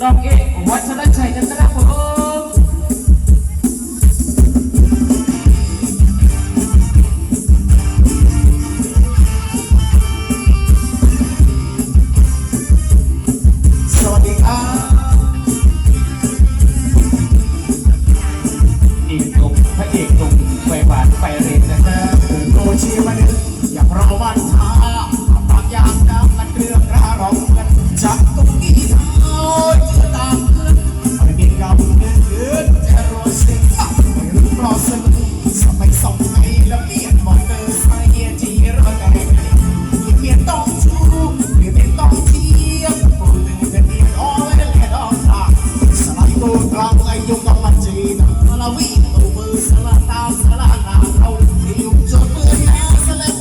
long game. the the tigers.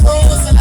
frozen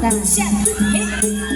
감 사.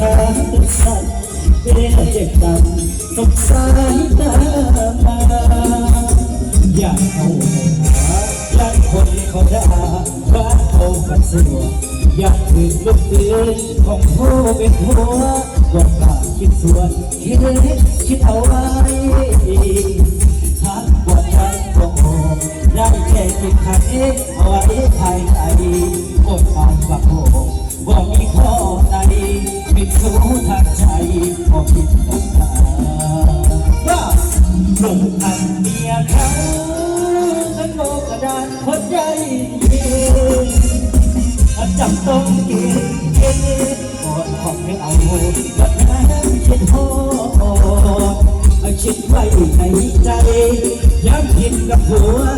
แขนขาติดสั่นเป็นเจ็บดังสงสายตามาอยากเข้าหาอยากคนเขาด่าว่าเขาขัดสวอยากถึงลูกเตือนของผู้เป็นหัวว่าปากคิดส่วนคิดคิดเอาไว้ทักบททักบอกได้แค่คิดขัดเอ๊ะเอาไว้ภายในกดอ่านบักโบบอกมีข้อ ใดปิดสูทางใจบอกคิดกับตาว่าลงอันเมียเขานั้นโลกระดานคนใหญ่เย็นจับต้องกินเย็นกอดของให้เอาบัดนั้นคิดโหดคิดไว้ในใจย้ำคิดกับหัว